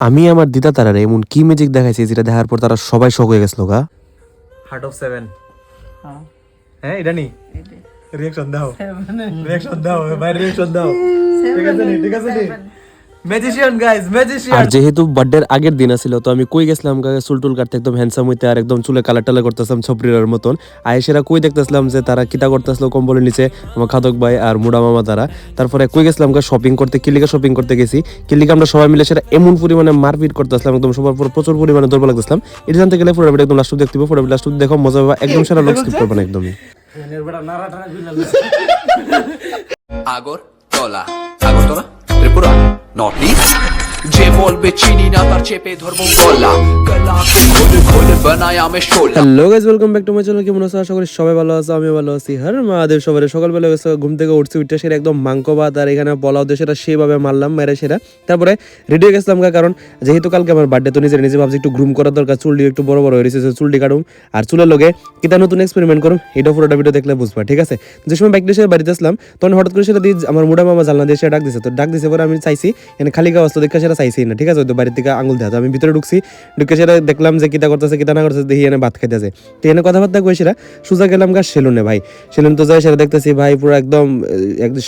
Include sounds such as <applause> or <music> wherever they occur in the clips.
আমি আমার দিদা তারারে এমন কি ম্যাজিক দেখাইছি যেটা দেখার পর তারা সবাই শখ হয়ে গেছিল গা? হার্ট অফ সেভেন হ্যাঁ। হ্যাঁ এটা নি? রিয়াকশন দাও। রিয়াকশন দাও ভাই রিয়াকশন দাও। ঠিক আছে নি? ঠিক আছে নি. ম্যাজিশিয়ান গাইস আর যেহেতু বার্থডের আগের দিন ছিল তো আমি কই গেছিলাম কাকে চুল টুল কাটতে একদম হ্যান্ডসাম হইতে আর একদম চুলে কালার টালার করতেছিলাম ছপরির মতন। আয়েসেরা কই দেখতেছিলাম যে তারা কিতা করতেছিল কম্বলের নিচে আমার খাদক ভাই আর মুডা মামা তারা। তারপরে কই গেছিলাম শপিং করতে কিলিকা শপিং করতে গেছি? কিলিকা আমরা সবাই মিলে সেটা এমন পরিমাণে মারপিট করতেছিলাম একদম সবার পর প্রচুর পরিমাণে দুর্বল লাগতেছিলাম। এটা জানতে গেলে পুরো একদম লাস্ট দেখতে হবে পুরো লাস্ট দেখো মজা পাবা একদম সেরা লোক স্কিপ করবে না একদমই। আগর তলা আগরতলা? Tripura not least. যে বলবে চিনি না, তার চেপে ধরবো গলা। আর রেডি হয়ে কালকে আমার গ্রুম দরকার একটু বড় বড় চুলটি কাটুম। আর চুলের লগে কিতা নতুন এক্সপেরিমেন্ট করুম, এটা পুরোটা ভিডিও দেখলে বুঝবা, ঠিক আছে? যে সময় বাইক দিয়ে বাড়িতে আসলাম, তখন হঠাৎ করে সেটা দিয়ে আমার মুডা মামা জানলা দিয়ে সেটা ডাক দিছে, তো ডাক দিছে পরে আমি চাইছি এখানে খালি দেখে সেটা চাইছি না, ঠিক আছে? তো বাড়ির থেকে আঙুল দেওয়া আমি ভিতরে ঢুকছি, ঢুকে সেটা দেখলাম যে কিতা করতেছে, কিতা না করতেছে, দেখি এনে ভাত খাইতেছে। তো এনে কথাবার্তা কই সেটা? সোজা গেলাম গা সেলুনে ভাই। সেলুন তো যাই সেটা দেখতেছি ভাই, পুরো একদম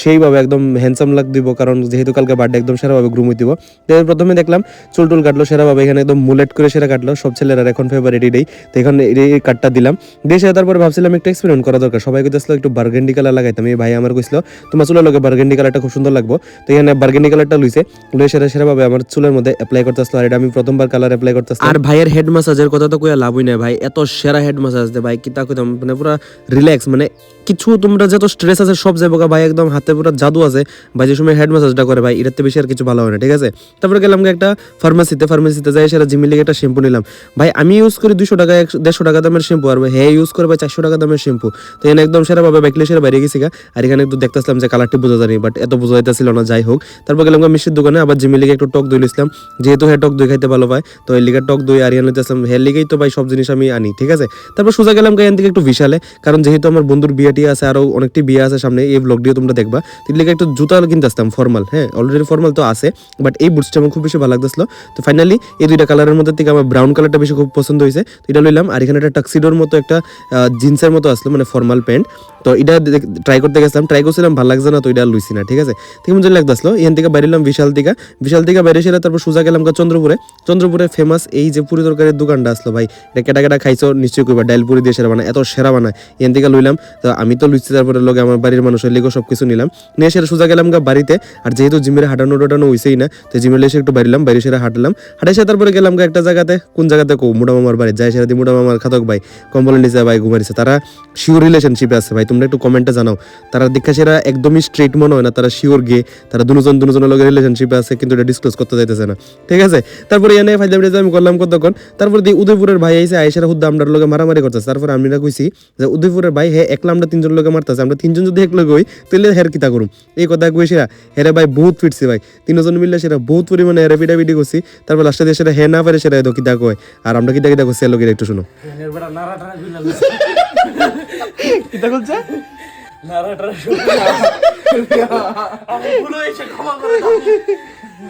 সেইভাবে একদম হ্যান্ডসাম লাগ দিব, কারণ যেহেতু কালকে বার্থডে একদম সেরাভাবে গ্রুম দিব। তো প্রথমে দেখলাম, চুল টুল কাটলো সেরাভাবে এখানে একদম মুলেট করে সেরা কাটলো। সব ছেলেরা এখন ফেভারিট এটাই। তো এখন এই কাটটা দিলাম। দিয়ে সেটা তারপরে ভাবছিলাম একটু এক্সপেরিমেন্ট করা দরকার। সবাই কইতেছিল একটু বার্গেন্ডি কালার লাগাইতাম। এই ভাই আমার কইছিল, তোমার চুলের লগে বার্গেন্ডি কালারটা খুব সুন্দর লাগবো। তো এখানে বার্গেন্ডি কালারটা লইছে। লয়ে সেটা সেরাভাবে আমার চুলের মধ্যে অ্যাপ্লাই করতেছিল আর এটা আমি প্রথমবার কালার অ্যাপ্লাই করতেছি আর ভাইয়ের হেড ম্যাসাজের কথা তো কইয়া লাভই নাই ভাই, এত সেরা হেড ম্যাসাজ দে ভাই, কিতা কইতাম মানে পুরো রিল্যাক্স মানে কিছু তোমরা যত স্ট্রেস আছে সব যাব ভাই, একদম হাতে পুরো জাদু আছে। ভাই, যে সময় হেড ম্যাসাজটা করে ভাই, এটাতে বেশি আর কিছু ভালো হয় না, ঠিক আছে? তারপরে গেলাম একটা ফার্মাসিতে ফার্মাসিতে যাই, সেটা জিমি লিগে একটা শ্যাম্পু নিলাম। ভাই, আমি ইউজ করি দুশো টাকা, একশো- দেড়শো টাকা দামের শ্যাম্পু আর হে ইউজ করে ভাই, চারশো টাকা দামের শ্যাম্পু তো এখানে একদম সেরা ভাবে বাইকলে সেরা বাইরে গেছি গা। আর এখানে একটু দেখতেছিলাম যে কালারটি বোঝা যায়নি বাট এত বোঝা যাইতেছিল না, যাই হোক। তারপর গেলাম মিষ্টির দোকানে, আবার জিমি লিগে একটু টক দই লিখলাম যেহেতু হে টক দই খাইতে ভালো পায় তো এই লিগে টক দই আর এখানে নিতেছিলাম হে লিগেই তো ভাই, সব জিনিস আমি আনি, ঠিক আছে? তারপর সোজা গেলাম এখান থেকে একটু বিশালে, কারণ যেহেতু আমার বন্ধুর বিয়েটি আছে, আরও অনেকটি বিয়ে আছে সামনে, এই ব্লগটিও তোমরা দেখবা। তিন লিগে একটু জুতা কিনতে আসতাম ফর্মাল হ্যাঁ অলরেডি ফর্মাল তো আছে বাট এই বুটসটা আমার খুব বেশি ভালো লাগতেছিল। তো ফাইনালি এই দুইটা কালারের মধ্যে থেকে আমার ব্রাউন কালারটা বেশি খুব পছন্দ হয়েছে। তো এটা লইলাম, আর এখানে একটা টাক্সিডোর মতো একটা জিন্সের মতো আসলো মানে ফর্মাল প্যান্ট তো এটা ট্রাই করতে গেছিলাম ট্রাই করছিলাম, ভালো লাগছে না, তো এটা লইছি না, ঠিক আছে? ঠিক লাগতে আসলো এখান থেকে বাইরেলাম বিশাল থেকে বিশাল থেকে বাইরে সেরা তারপর সোজা গেলাম চন্দ্রপুরে। চন্দ্রপুরে ফেমাস এই যে পুরি তরকারির দোকানটা আসলো, ভাই, এটা কেটা কেটা খাইছো, নিশ্চয়ই কইবা ডাইল পুরি দিয়ে সেরা বানায়, এত সেরা বানায়। এখান থেকে লইলাম, তো আমি তো লুচি তারপরে লোকে আমার বাড়ির মানুষের লেগো সব কিছু নিলাম। নিয়ে সেরা সোজা গেলাম গা বাড়িতে, আর যেহেতু জিমের হাঁটানো টাটানো হইছেই না, তো জিমের এসে একটু বাইরিলাম বাইরে সেরা হাঁটলাম। হাঁটে সে তারপরে গেলাম গা একটা জায়গাতে, কোন জায়গাতে কো মুডা মামার বাড়ি। যাই সেরা মুডা মামার খাতক ভাই কম্বলের নিচে ভাই ঘুমাইছে তারা শিওর রিলেশনশিপে আছে ভাই, তোমরা একটু কমেন্টে জানাও। তারা দেখা সেরা একদমই স্ট্রেট মনে হয় না, তারা শিওর গিয়ে তারা দুজন দুজনের লগে রিলেশনশিপে আছে, কিন্তু এটা ডিসক্লোজ করতে যাইতেছে না। ঠিক আছে? তারপরে এনে ফাইদা বিড়ে আমি করলাম কতক্ষণ? তারপর দি উদয়পুরের ভাই আইসে আইসারা হুদ্দা আমরা লগে মারামারি করতেছে। তারপরে আমি না কইছি যে উদয়পুরের ভাই, হে, একলা তিনজন লগে মারতেছে আমরা তিনজন যদি এক লগে হই তাহলে হের কিতা করুম? এই কথা কইছি হেরে ভাই বহুত ফিটছি ভাই। তিনজন মিললে সেটা বহুত পরিমাণে হেরে পিটাপিটি করছি তারপর লাস্টে দিয়ে সেটা হে না পারে সেটা এদো কিতা কয়? আর আমরা কিতা কিতা করছি লোকের একটু শুনো। কিতা বলছে?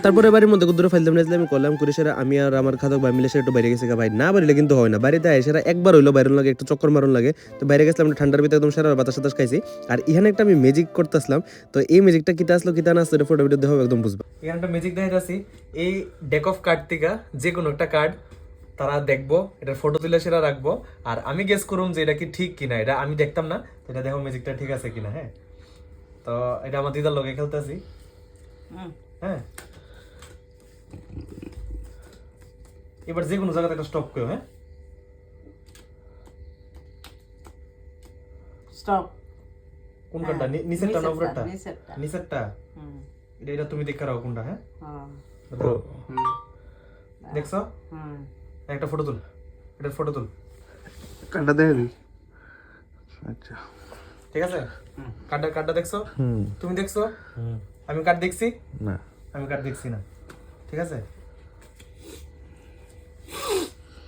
তারপরে বাড়ির মধ্যে কুদুরে ফাইলতাম না আমি করলাম করে সেরা আমি আর আমার খাদক ভাই মিলে সেটা একটু বাইরে গেছে গা ভাই। না বাড়িলে কিন্তু হয় না বাড়িতে আয় সেটা একবার হইল বাইরের লাগে একটু চক্কর মারণ লাগে। তো বাইরে গেছিলাম একটু ঠান্ডার ভিতরে একদম সারা বাতাস সাতাস খাইছি। আর এখানে একটা আমি ম্যাজিক করতেছিলাম তো এই ম্যাজিকটা কিতা আসলো কিতা না আসলো এটা ফটো ভিডিও দেখো একদম বুঝব। এখানে একটা ম্যাজিক দেখাইতাছি এই ডেক অফ কার্ড থেকে যে কোনো একটা কার্ড তারা দেখব এটা ফটো তুলে সেটা রাখব। আর আমি গেস করুম যে এটা কি ঠিক কিনা এটা আমি দেখতাম না তো এটা দেখো ম্যাজিকটা ঠিক আছে কিনা হ্যাঁ। তো এটা আমার দিদার লগে খেলতেছি। হ্যাঁ। এবার যে কোনো জায়গাতে একটা স্টপ করো হ্যাঁ? Stop. কোন নিচেরটা না উপরেরটা? নিচেরটা। নিচেরটা? হুম, এটা এটা তুমি দেখে রাখো কোনটা হ্যাঁ? হ্যাঁ, হুম, দেখছ? হুম। একটা ফটো তুল। এটা ফটো তুল। কান্ডা দেখে দিই আচ্ছা। ঠিক আছে? কার্ডটা কার্ডটা দেখছ? হুম। তুমি দেখছ? আমি কার্ড দেখছি? না। আমি কার্ড দেখছি না। ঠিক আছে?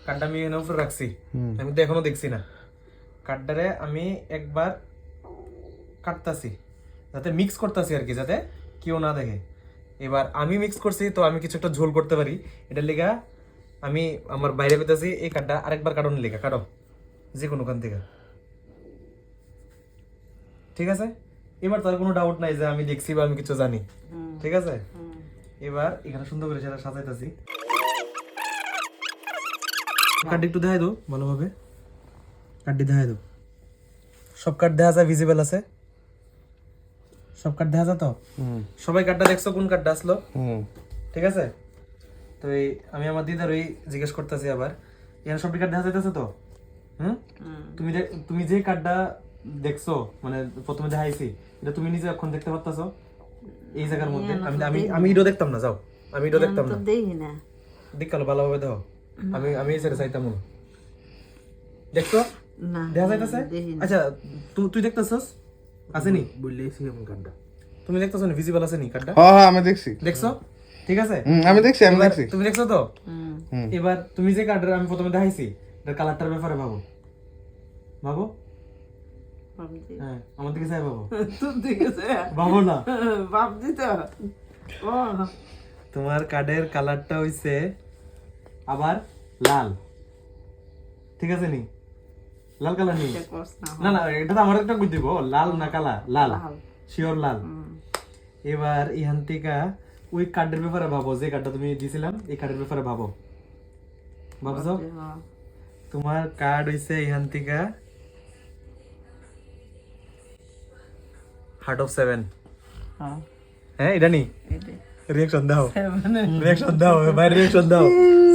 কার্ডটা আমি এনে উপরে রাখছি। আমি তো এখনও দেখছি না। কার্ডটারে আমি একবার কাটতাছি যাতে মিক্স করতেছি আর কি যাতে কেউ না দেখে। এবার আমি মিক্স করছি তো আমি কিছু একটা ঝোল করতে পারি। এটার লেগা আমি আমার বাইরে পেতেছি এই কার্ডটা আরেকবার কারণ লেগা কাটো। যে কোনো ওখান থেকে। ঠিক আছে? এবার তার কোনো ডাউট নাই যে আমি দেখছি বা আমি কিছু জানি। ঠিক আছে? এবার এখানে সুন্দর করে সেটা সাজাইতেছি। কার্ড একটু দেখাই দো ভালোভাবে। কার্ডটি দেখাই দাও। সব কার্ড দেখা যায় ভিজিবল আছে। সব কার্ড দেখা যায় তো? সবাই কার্ডটা দেখছ কোন কার্ডটা আসলো? হুম। ঠিক আছে? তো এই আমি আমার দিদার ওই জিজ্ঞেস করতেছি আবার এখানে সব কার্ড দেখা যাইতেছে তো? হুম? তুমি তুমি যে কার্ডটা দেখছ মানে প্রথমে দেখাইছি এটা তুমি নিজে এখন দেখতে পারতাছো? এই জায়গার মধ্যে। আমি আমি আমি এটাও দেখতাম না যাও। আমি এটাও দেখতাম না। দেখি না দেখাল ভালোভাবে দেখো আমি আমি এই সাইডে চাইতাম না। দেখছ? না দেখা যাইতেছে? আচ্ছা তুই তুই দেখতেছস? আসেনি? বললেছি এমন কার্ডটা তুমি দেখতেছো না? ভিজিবল আছে নি কার্ডটা হ্যাঁ হ্যাঁ আমি দেখছি। দেখছ? ঠিক আছে? আমি দেখছি আমি দেখছি। তুমি দেখছ তো? এবার তুমি যে কার্ডের আমি প্রথমে দেখাইছি এটার কালারটার ব্যাপারে ভাবো। ভাবো? ভাবছি। হ্যাঁ আমার দিকে চাই ভাবো <laughs> তোর দিকে যে ভাবো না। <laughs> ভাবছি তো। ও। তোমার কার্ডের কালারটা হইছে আবার লাল। ঠিক আছে নি? লাল কালার নি না না না এটা তো আমার একটা বুদ্ধি দিব? লাল না কালা? লাল। লাল। শিওর লাল। এবার ইহান থেকে ওই কার্ডের ব্যাপারে ভাবো যে কার্ডটা তুমি দিছিলাম এই কার্ডের ব্যাপারে ভাবো। ভাবছ? হ্যাঁ। তোমার কার্ড হইছে ইহান থেকে হার্ট অফ সেভেন হ্যাঁ এটা নি রিয়াকশন দাও রিয়াকশন দাও ভাই রিয়াকশন দাও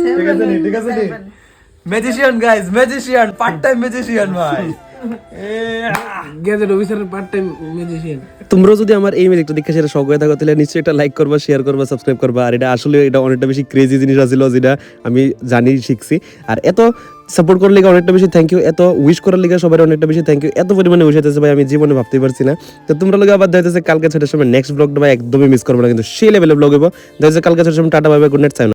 ঠিক আছে নি ঠিক আছে নি. Magician guys magician part time magician ভাই তোমরাও যদি আমার এই দেখে সেটা থাকো, তাহলে নিশ্চয়ই লাইক করবা শেয়ার করবা সাবস্ক্রাইব করবা। আর এটা আসলে এটা অনেকটা বেশি ক্রেজি জিনিস আছিল যেটা আমি জানি, শিখছি। আর এত সাপোর্ট করার লিগে অনেকটা বেশি থ্যাংক ইউ এত উইশ করার লিগে সবাই অনেকটা বেশি থ্যাংক ইউ এত পরিমাণে উইশ হইতেছে ভাই, আমি জীবনে ভাবতে পারছি না। তো তোমরা লোক আবার দেখতেছে কালকে ছটার সময় নেক্সট ব্লগটা ভাই একদমই মিস করব না, কিন্তু সেই লেভেলের ব্লগ দেখতেছে কালকে ছটার সময় টাটা বাই গুড নাইট